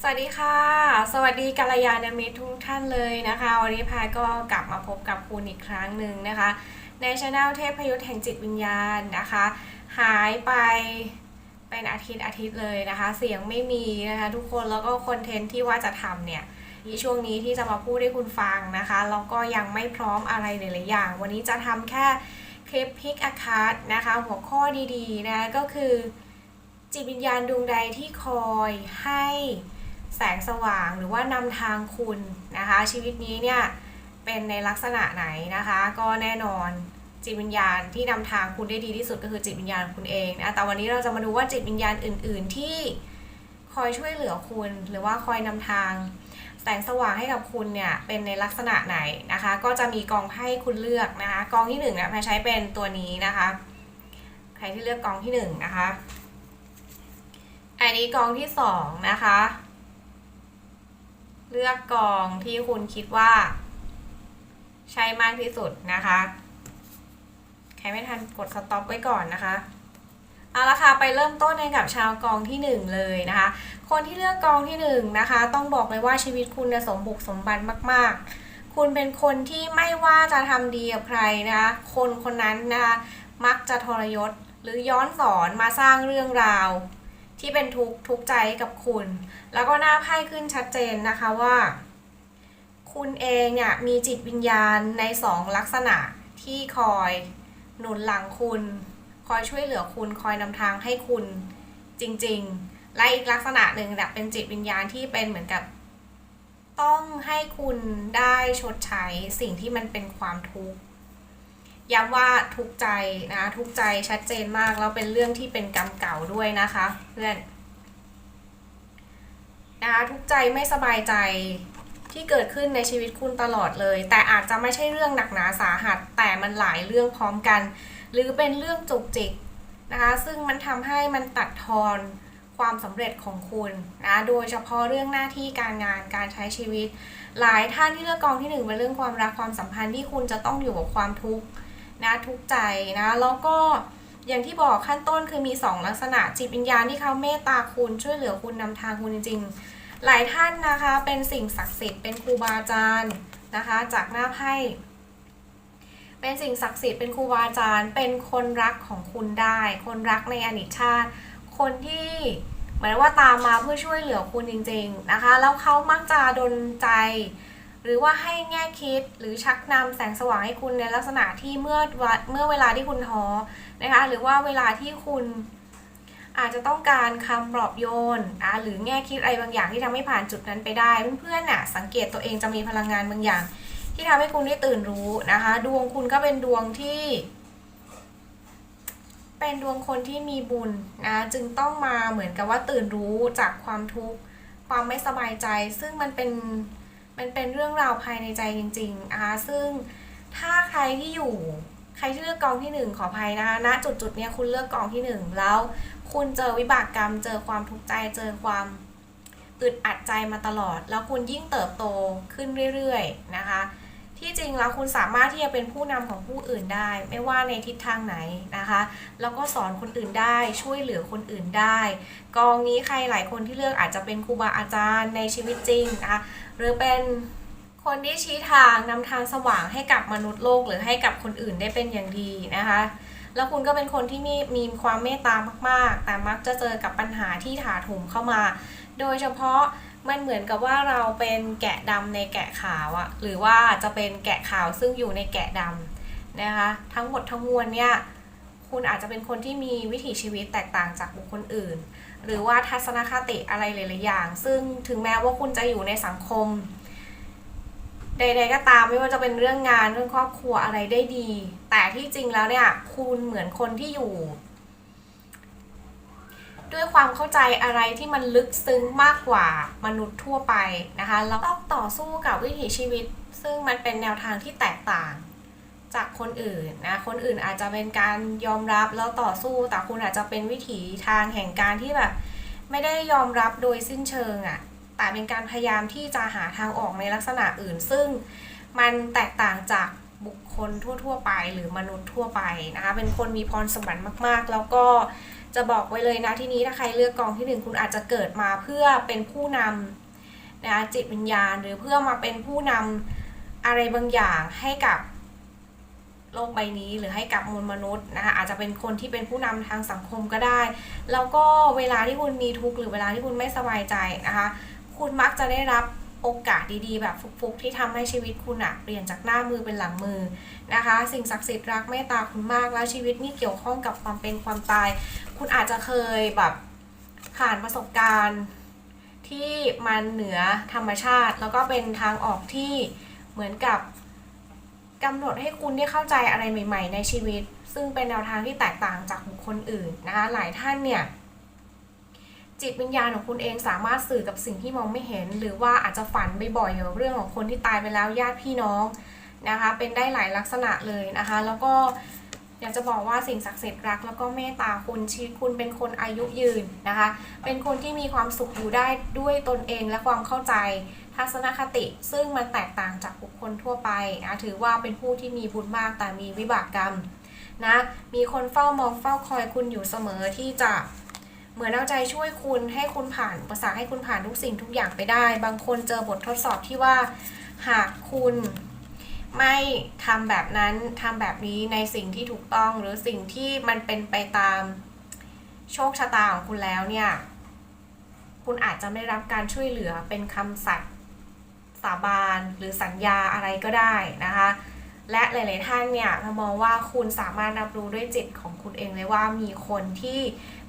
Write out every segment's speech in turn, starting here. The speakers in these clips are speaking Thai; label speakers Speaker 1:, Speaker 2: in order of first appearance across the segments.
Speaker 1: สวัสดีค่ะ สวัสดีกัลยาณมิตรทุกท่านเลยนะคะวันนี้พายก็กลับมาพบกับคุณอีกครั้งหนึ่งนะคะในช anel เทพพยุทธแห่งจิตวิญญาณนะคะ หายไปเป็นอาทิตย์อาทิตย์เลยนะคะ เสียงไม่มีนะคะทุกคนแล้วก็คอนเทนต์ที่ว่าจะทำเนี่ยช่วงนี้ที่จะมาพูดให้คุณฟังนะคะแล้วก็ยังไม่พร้อมอะไรหลายๆอย่าง วันนี้จะทำแค่คลิปพิกอาคาร์นะคะ หัวข้อดีๆนะก็คือจิตวิญญาณดวงใดที่คอยให้ แสงสว่างหรือว่านำทางคุณนะคะ ชีวิตนี้เนี่ยเป็นในลักษณะไหนนะคะ ก็แน่นอนจิตวิญญาณที่นำทางคุณได้ดีที่สุดก็คือจิตวิญญาณคุณเองนะแต่วันนี้เราจะมาดูว่าจิตวิญญาณอื่น ๆ ที่คอยช่วยเหลือคุณ หรือว่าคอยนำทาง แสงสว่างให้กับคุณเนี่ยเป็นในลักษณะไหนนะคะ ก็จะมีกองให้คุณเลือกนะคะ กองที่หนึ่งเนี่ยแพรใช้เป็นตัวนี้นะคะ ใครที่เลือกกองที่หนึ่งนะคะอันนี้กองที่สองนะคะ เลือกกองที่คุณคิดว่า ใช่มากที่สุดนะคะ ใครไม่ทันกดสต็อปไว้ก่อนนะคะ เอาละค่ะไปเริ่มต้นกันกับชาวกองที่หนึ่งเลยนะคะ คนที่เลือกกองที่หนึ่งนะคะ ต้องบอกเลยว่าชีวิตคุณสมบุกสมบันมาก ๆ คุณเป็นคนที่ไม่ว่าจะทำดีกับใครนะคะ คนคนนั้นนะคะมักจะทรยศหรือย้อนสอนมาสร้างเรื่องราว ที่เป็นทุกข์ทุกใจกับคุณ แล้วก็หน้าไพ่ขึ้นชัดเจนนะคะว่า คุณเองเนี่ยมีจิตวิญญาณในสองลักษณะที่คอยหนุนหลังคุณ คอยช่วยเหลือคุณคอยนำทางให้คุณจริง ๆ และอีกลักษณะหนึ่งเนี่ยเป็นจิตวิญญาณที่เป็นเหมือนกับ ต้องให้คุณได้ชดใช้สิ่งที่มันเป็นความทุกข์ ย้ำว่าทุกใจนะ ทุกใจชัดเจนมาก แล้วเป็นเรื่องที่เป็นกรรมเก่าด้วยนะคะ เพื่อนนะคะทุกใจไม่สบายใจที่เกิดขึ้นในชีวิตคุณตลอดเลย แต่อาจจะไม่ใช่เรื่องหนักหนาสาหัส แต่มันหลายเรื่องพร้อมกัน หรือเป็นเรื่องจุกจิกนะคะ ซึ่งมันทำให้มันตัดทอนความสำเร็จของคุณนะโดยเฉพาะเรื่องหน้าที่การงานการใช้ชีวิต หลายท่านที่เลือกกองที่หนึ่งเป็นเรื่องความรักความสัมพันธ์ที่คุณจะต้องอยู่กับความทุกข์ นะทุกใจนะแล้วก็อย่างที่บอกขั้นต้นคือมี 2 ลักษณะ จิตวิญญาณที่เขาเมตตาคุณช่วยเหลือคุณนำทางคุณจริง ๆ หลายท่านนะคะเป็นสิ่งศักดิ์สิทธิ์เป็นครูบาอาจารย์นะคะจากหน้าไพ่เป็นสิ่งศักดิ์สิทธิ์เป็นครูบาอาจารย์ เป็นคนรักของคุณได้ คนรักในอนิจชาติ คนที่เหมือนว่าตามมาเพื่อช่วยเหลือคุณจริง ๆนะคะ แล้วเขามักจะดนใจ หรือว่าให้แง่คิดหรือชักนำแสงสว่างให้คุณในลักษณะที่เมื่อวะเมื่อเวลาที่คุณท้อนะคะ หรือว่าเวลาที่คุณอาจจะต้องการคำปลอบโยนอะหรือแง่คิดอะไรบางอย่างที่ทำให้ผ่านจุดนั้นไปได้ เพื่อนๆน่ะสังเกตตัวเองจะมีพลังงานบางอย่าง ที่ทำให้คุณได้ตื่นรู้นะคะ ดวงคุณก็เป็นดวงที่ เป็นดวงคนที่มีบุญนะจึงต้องมาเหมือนกับว่าตื่นรู้จากความทุกข์ความไม่สบายใจ ซึ่งมันเป็น มันเป็นเรื่องราวภายในใจจริงๆนะคะซึ่งถ้าใครที่อยู่ใครที่เลือกกองที่หนึ่งขออภัยนะคะณจุดจุดๆเนี้ยคุณเลือกกองที่หนึ่งแล้ว คุณเจอวิบากกรรม เจอความทุกข์ใจเจอความอึดอัดใจมาตลอด แล้วคุณยิ่งเติบโตขึ้นเรื่อยๆนะคะ ที่จริงแล้วคุณสามารถที่จะเป็นผู้นำของผู้อื่นได้ ไม่ว่าในทิศทางไหนนะคะ แล้วก็สอนคนอื่นได้ช่วยเหลือคนอื่นได้ กองนี้ใครหลายคนที่เลือกอาจจะเป็นครูบาอาจารย์ในชีวิตจริงนะคะหรือเป็นคนที่ชี้ทางนำทางสว่างให้กับมนุษย์โลกหรือให้กับคนอื่นได้เป็นอย่างดีนะคะ แล้วคุณก็เป็นคนที่มีมีความเมตตามาก ๆ แต่มักจะเจอกับปัญหาที่ถาโถมเข้ามา โดยเฉพาะ มันเหมือนกับว่าเราเป็นแกะดำในแกะขาวอะหรือว่าจะเป็นแกะขาวซึ่งอยู่ในแกะดำนะคะ ทั้งหมดทั้งมวลเนี่ยคุณอาจจะเป็นคนที่มีวิถีชีวิตแตกต่างจากบุคคลอื่น หรือว่าทัศนคติอะไรหลายๆอย่าง ซึ่งถึงแม้ว่าคุณจะอยู่ในสังคม ใด ๆ ก็ตามไม่ว่าจะเป็นเรื่องงานเรื่องครอบครัวอะไรได้ดี แต่ที่จริงแล้วเนี่ยคุณเหมือนคนที่อยู่ ด้วยความเข้าใจอะไรที่มันลึกซึ้งมากกว่ามนุษย์ทั่วไปนะคะแล้วต้องต่อสู้กับวิถีชีวิต ซึ่งมันเป็นแนวทางที่แตกต่าง จากคนอื่นนะคนอื่นอาจจะเป็นการยอมรับแล้วต่อสู้แต่คุณอาจจะเป็นวิถีทางแห่งการที่แบบไม่ได้ยอมรับโดยสิ้นเชิงอะ่ะแต่เป็นการพยายามที่จะหาทางออกในลักษณะอื่น ซึ่งมันแตกต่างจากบุคคลทั่ว ๆ ไปหรือมนุษย์ทั่วไปนะคะเป็นคนมีพรสวรรค์มาก ๆ แล้วก็ จะบอกไว้เลยนะที่นี้ถ้าใครเลือกกองที่หนึ่งคุณอาจจะเกิดมาเพื่อเป็นผู้นำนะจิตวิญญาณ หรือเพื่อมาเป็นผู้นำอะไรบางอย่างให้กับโลกใบนี้หรือให้กับมวลมนุษย์นะคะอาจจะเป็นคนที่เป็นผู้นำทางสังคมก็ได้ แล้วก็เวลาที่คุณมีทุกข์หรือเวลาที่คุณไม่สบายใจนะคะคุณมักจะได้รับ โอกาสดีๆ แบบฟุกๆ ที่ทำให้ชีวิตคุณอะเปลี่ยนจากหน้ามือเป็นหลังมือนะคะ สิ่งศักดิ์สิทธิ์รักเมตตาคุณมากแล้วชีวิตนี่เกี่ยวข้องกับความเป็นความตาย คุณอาจจะเคยแบบผ่านประสบการณ์ที่มันเหนือธรรมชาติ แล้วก็เป็นทางออกที่เหมือนกับกำหนดให้คุณได้เข้าใจอะไรใหม่ ๆ ในชีวิต ซึ่งเป็นแนวทางที่แตกต่างจากบุคคลอื่นนะคะหลายท่านเนี่ย จิตวิญญาณของคุณเองสามารถสื่อกับสิ่งที่มองไม่เห็น หรือว่าอาจจะฝันบ่อยๆเกี่ยวกับเรื่องของคนที่ตายไปแล้วญาติพี่น้องนะคะ เป็นได้หลายลักษณะเลยนะคะ แล้วก็อยากจะบอกว่าสิ่งศักดิ์สิทธิ์รัก แล้วก็เมตตาคุณชีวิตคุณเป็นคนอายุยืนนะคะ เป็นคนที่มีความสุขอยู่ได้ด้วยตนเองและความเข้าใจทัศนคติ ซึ่งมันแตกต่างจากบุคคลทั่วไปนะถือว่าเป็นผู้ที่มีบุญมากแต่มีวิบากกรรมนะมีคนเฝ้ามองเฝ้าคอยคุณอยู่เสมอที่จะ เหมือนเอาใจช่วยคุณให้คุณผ่านอุปสรรคให้คุณผ่านทุกสิ่งทุกอย่างไปได้ บางคนเจอบททดสอบที่ว่า หากคุณไม่ทำแบบนั้นทำแบบนี้ในสิ่งที่ถูกต้องหรือสิ่งที่มันเป็นไปตามโชคชะตาของคุณแล้วเนี่ย คุณอาจจะไม่ได้รับการช่วยเหลือเป็นคำสัตย์สาบานหรือสัญญาอะไรก็ได้นะคะ และหลาย ๆ ท่านเนี่ยมองว่าคุณสามารถรับรู้ด้วยจิตของคุณเองเลยว่ามีคนที่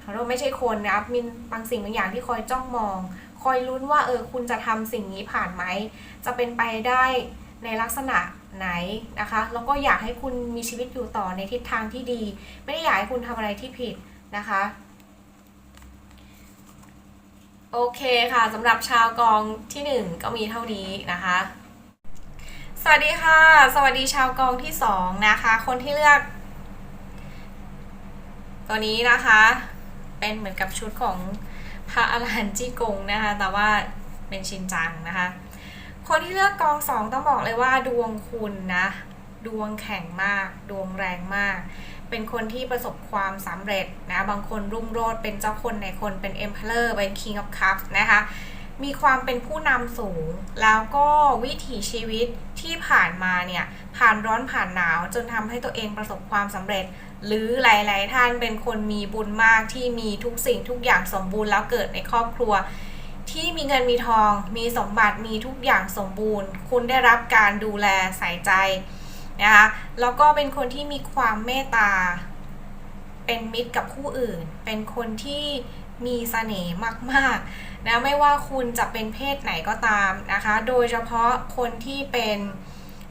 Speaker 1: ขอโทษไม่ใช่คนนะครับมีบางสิ่งบางอย่างที่คอยจ้องมอง คอยลุ้นว่าเออคุณจะทำสิ่งนี้ผ่านไหม จะเป็นไปได้ในลักษณะไหนนะคะ แล้วก็อยากให้คุณมีชีวิตอยู่ต่อในทิศทางที่ดี ไม่ได้อยากให้คุณทำอะไรที่ผิดนะคะโอเคค่ะสำหรับชาวกองที่หนึ่งก็มีเท่านี้นะคะ สวัสดีค่ะ สวัสดีชาวกองที่สองนะคะ คนที่เลือก ตัวนี้นะคะ เป็นเหมือนกับชุดของพระอรหันต์จี้กงนะคะ แต่ว่าเป็นชินจังนะคะ คนที่เลือกกองสองต้องบอกเลยว่าดวงคุณนะ ดวงแข็งมาก ดวงแรงมาก เป็นคนที่ประสบความสำเร็จนะ บางคนรุ่งโรจน์เป็นเจ้าคนในคนเป็นเอ็มเพลอร์เป็นคิงออฟคัพนะคะ มีความเป็นผู้นำสูง แล้วก็วิถีชีวิตที่ผ่านมาเนี่ยผ่านร้อนผ่านหนาวจนทำให้ตัวเองประสบความสำเร็จ หรือหลาย ๆ ท่านเป็นคนมีบุญมากที่มีทุกสิ่งทุกอย่างสมบูรณ์แล้วเกิดในครอบครัว ที่มีเงินมีทอง มีสมบัติมีทุกอย่างสมบูรณ์ คุณได้รับการดูแลใส่ใจนะคะแล้วก็เป็นคนที่มีความเมตตา เป็นมิตรกับผู้อื่น เป็นคนที่มีเสน่ห์มาก ๆ นะไม่ว่าคุณจะเป็นเพศไหนก็ตามนะคะ โดยเฉพาะคนที่เป็น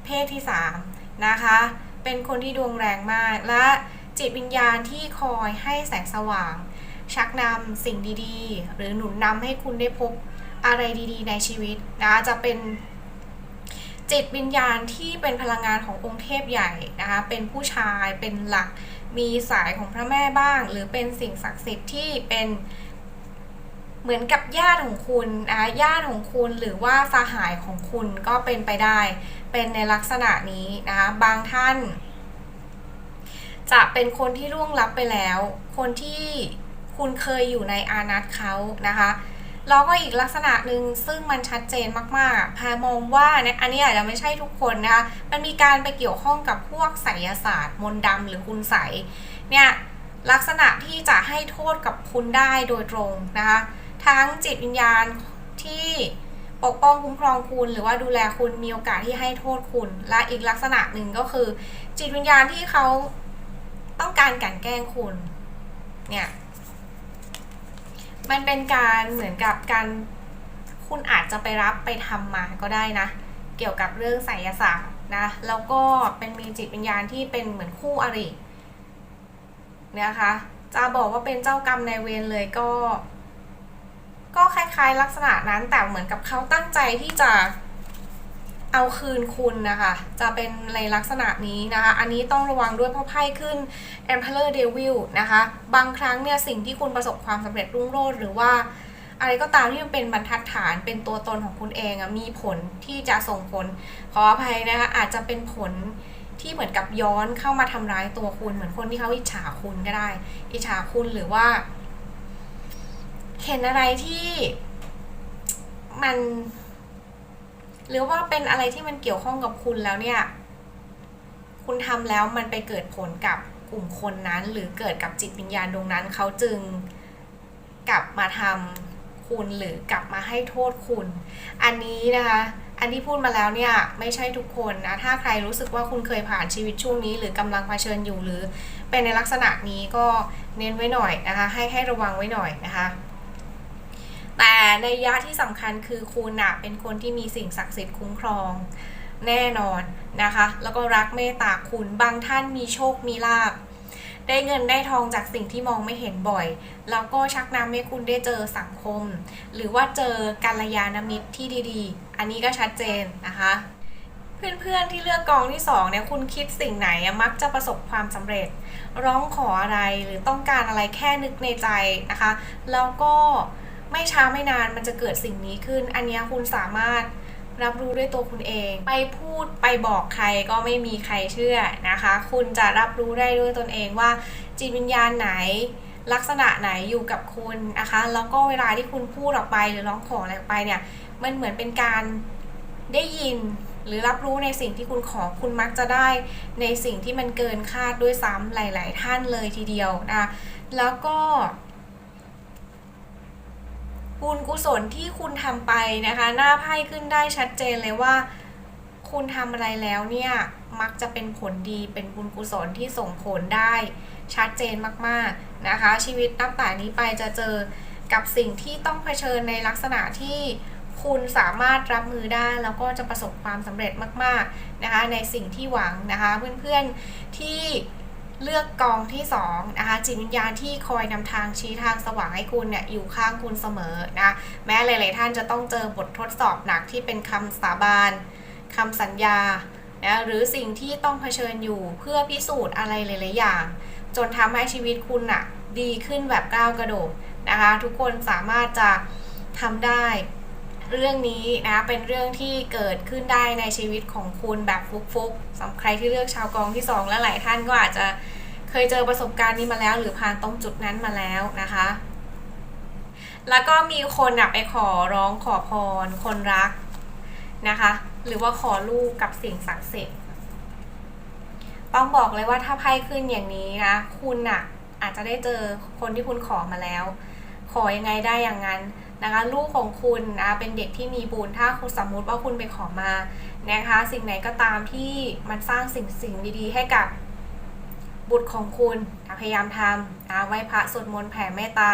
Speaker 1: เพศที่3นะคะ เป็นคนที่ดวงแรงมาก และจิตวิญญาณที่คอยให้แสงสว่าง ชักนำสิ่งดีๆ หรือหนุนนำให้คุณได้พบอะไรดีๆ ในชีวิตนะจะเป็นจิตวิญญาณที่เป็นพลังงานขององค์เทพใหญ่นะคะ เป็นผู้ชายเป็นหลัก มีสายของพระแม่บ้าง หรือเป็นสิ่งศักดิ์สิทธิ์ที่เป็น เหมือนกับญาติของคุณนะญาติของคุณหรือว่าสหายของคุณก็เป็นไปได้ เป็นในลักษณะนี้นะคะบางท่าน จะเป็นคนที่ล่วงลับไปแล้ว คนที่คุณเคยอยู่ในอานัตเขานะคะแล้วก็อีกลักษณะหนึ่งซึ่งมันชัดเจนมากๆ พามองว่าเนี่ยอันนี้อาจจะไม่ใช่ทุกคนนะคะ มันมีการไปเกี่ยวข้องกับพวกไสยศาสตร์ มนต์ดำหรือคุณใสเนี่ยลักษณะที่จะให้โทษกับคุณได้โดยตรงนะคะ ทั้งจิตวิญญาณที่ปกป้องคุ้มครองคุณ หรือว่าดูแลคุณมีโอกาสที่ให้โทษคุณ และอีกลักษณะหนึ่งก็คือ จิตวิญญาณที่เขาต้องการกันแกล้งคุณ เนี่ย มันเป็นการเหมือนกับการคุณอาจจะไปรับไปทำมาก็ได้นะ เกี่ยวกับเรื่องไสยศาสตร์นะ แล้วก็เป็นมีจิตวิญญาณที่เป็นเหมือนคู่อรินะคะ จะบอกว่าเป็นเจ้ากรรมนายเวรเลยก็ ก็คล้ายๆลักษณะนั้นแต่เหมือนกับเขาตั้งใจที่จะเอาคืนคุณนะคะ จะเป็นในลักษณะนี้นะคะ อันนี้ต้องระวังด้วยเพราะไพ่ขึ้น Emperor Devil นะคะ บางครั้งเนี่ยสิ่งที่คุณประสบความสำเร็จรุ่งโรจน์หรือว่าอะไรก็ตามที่มันเป็นบรรทัดฐานเป็นตัวตนของคุณเองอะมีผลที่จะส่งผล ขออภัยนะคะอาจจะเป็นผลที่เหมือนกับย้อนเข้ามาทำร้ายตัวคุณ เหมือนคนที่เขาอิจฉาคุณก็ได้ อิจฉาคุณหรือว่า เห็นอะไรที่มัน หรือว่าเป็นอะไรที่มันเกี่ยวข้องกับคุณแล้วเนี่ย คุณทำแล้วมันไปเกิดผลกับกลุ่มคนนั้น หรือเกิดกับจิตวิญญาณดวงนั้นเขาจึงกลับมาทำคุณหรือกลับมาให้โทษคุณ อันนี้นะคะอันที่พูดมาแล้วเนี่ยไม่ใช่ทุกคนนะถ้าใครรู้สึกว่าคุณเคยผ่านชีวิตช่วงนี้ หรือกำลังเผชิญอยู่หรือเป็นในลักษณะนี้ก็เน้นไว้หน่อยนะคะ ให้ให้ระวังไว้หน่อยนะคะ ในยะที่สำคัญคือคุณอะเป็นคนที่มีสิ่งศักดิ์สิทธิ์คุ้มครองแน่นอนนะคะ แล้วก็รักเมตตาคุณบางท่านมีโชคมีลาภได้เงินได้ทองจากสิ่งที่มองไม่เห็นบ่อย แล้วก็ชักนำให้คุณได้เจอสังคม หรือว่าเจอกัลยาณมิตรที่ดีๆ อันนี้ก็ชัดเจนนะคะ เพื่อนๆที่เลือกกองที่สองเนี่ยคุณคิดสิ่งไหนมักจะประสบความสำเร็จ ร้องขออะไรหรือต้องการอะไรแค่นึกในใจนะคะ แล้วก็ ไม่ช้าไม่นานมันจะเกิดสิ่งนี้ขึ้น อันนี้คุณสามารถรับรู้ด้วยตัวคุณเอง ไปพูดไปบอกใครก็ไม่มีใครเชื่อนะคะ คุณจะรับรู้ได้ด้วยตนเองว่า จิตวิญญาณไหนลักษณะไหนอยู่กับคุณนะคะ แล้วก็เวลาที่คุณพูดออกไปหรือร้องขออะไรออกไปเนี่ย มันเหมือนเป็นการได้ยินหรือรับรู้ในสิ่งที่คุณขอคุณมักจะได้ในสิ่งที่มันเกินคาดด้วยซ้ำหลาย ๆ ท่านเลยทีเดียวนะ แล้วก็ บุญกุศลที่คุณทำไปนะคะ หน้าไพ่ขึ้นได้ชัดเจนเลยว่า คุณทำอะไรแล้วเนี่ย มักจะเป็นผลดีเป็นบุญกุศลที่ส่งผลได้ชัดเจนมากๆนะคะ ชีวิตนับแต่นี้ไปจะเจอกับสิ่งที่ต้องเผชิญในลักษณะที่คุณสามารถรับมือได้แล้วก็จะประสบความสำเร็จมาก ๆนะคะ ในสิ่งที่หวังนะคะ เพื่อนๆที่ เลือกกองที่2นะคะจิตวิญญาณที่คอยนำทางชี้ทางสว่างให้คุณเนี่ยอยู่ข้างคุณเสมอนะแม้หลาย ๆ ท่านจะต้องเจอบททดสอบหนักที่เป็นคำสาบานคำสัญญานะหรือสิ่งที่ต้องเผชิญอยู่เพื่อพิสูจน์อะไรหลาย ๆ อย่าง จนทำให้ชีวิตคุณน่ะดีขึ้นแบบก้าวกระโดดนะคะ ทุกคนสามารถจะทำได้ เรื่องนี้นะเป็นเรื่องที่เกิดขึ้นได้ในชีวิตของคุณแบบฟุกๆสำหรับใครที่เลือกชาวกองที่ 2 และหลายท่านก็อาจจะเคยเจอประสบการณ์นี้มาแล้ว หรือผ่านตรงจุดนั้นมาแล้วนะคะ แล้วก็มีคนอะไปขอร้องขอพร คนรักนะคะ หรือว่าขอลูกกับสิ่งศักดิ์สิทธิ์ต้องบอกเลยว่าถ้าไพ่ขึ้นอย่างนี้นะคุณอะอาจจะได้เจอคนที่คุณขอมาแล้ว ขอยังไงได้อย่างนั้น นะคะลูกของคุณนะเป็นเด็กที่มีบุญถ้าคุณสมมุติว่าคุณไปขอมานะคะสิ่งไหนก็ตามที่มันสร้างสิ่งสิ่งดีๆ ให้กับบุตรของคุณพยายามทำนะไหว้พระสวดมนต์แผ่เมตตา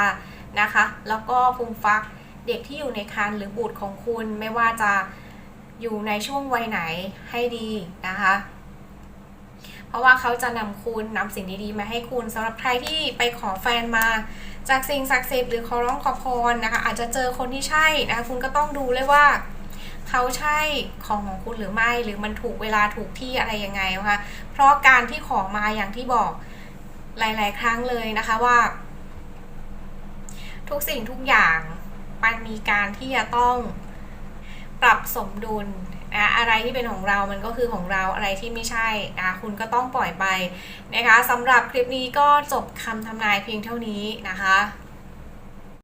Speaker 1: นะคะ แล้วก็ฟูมฟักเด็กที่อยู่ในครรภ์หรือบุตรของคุณไม่ว่าจะอยู่ในช่วงวัยไหนให้ดีนะคะ เพราะว่าเขาจะนำคุณนำสิ่งดีๆมาให้คุณสำหรับใครที่ไปขอแฟนมา จากสิ่งศักดิ์สิทธิ์หรือขอร้องขอพรนะคะ อาจจะเจอคนที่ใช่นะคะคุณก็ต้องดูเลยว่าเขาใช่ของของคุณหรือไม่ หรือมันถูกเวลาถูกที่อะไรยังไงนะคะเพราะการที่ของมาอย่างที่บอกหลาย ๆ ครั้งเลยนะคะว่า ทุกสิ่งทุกอย่างมันมีการที่จะต้องปรับสมดุล อะไรที่เป็นของเรามันก็คือของเราอะไรที่ไม่ใช่นะคุณก็ต้องปล่อยไปนะคะสำหรับคลิปนี้ก็จบคำทำนายเพียงเท่านี้นะคะ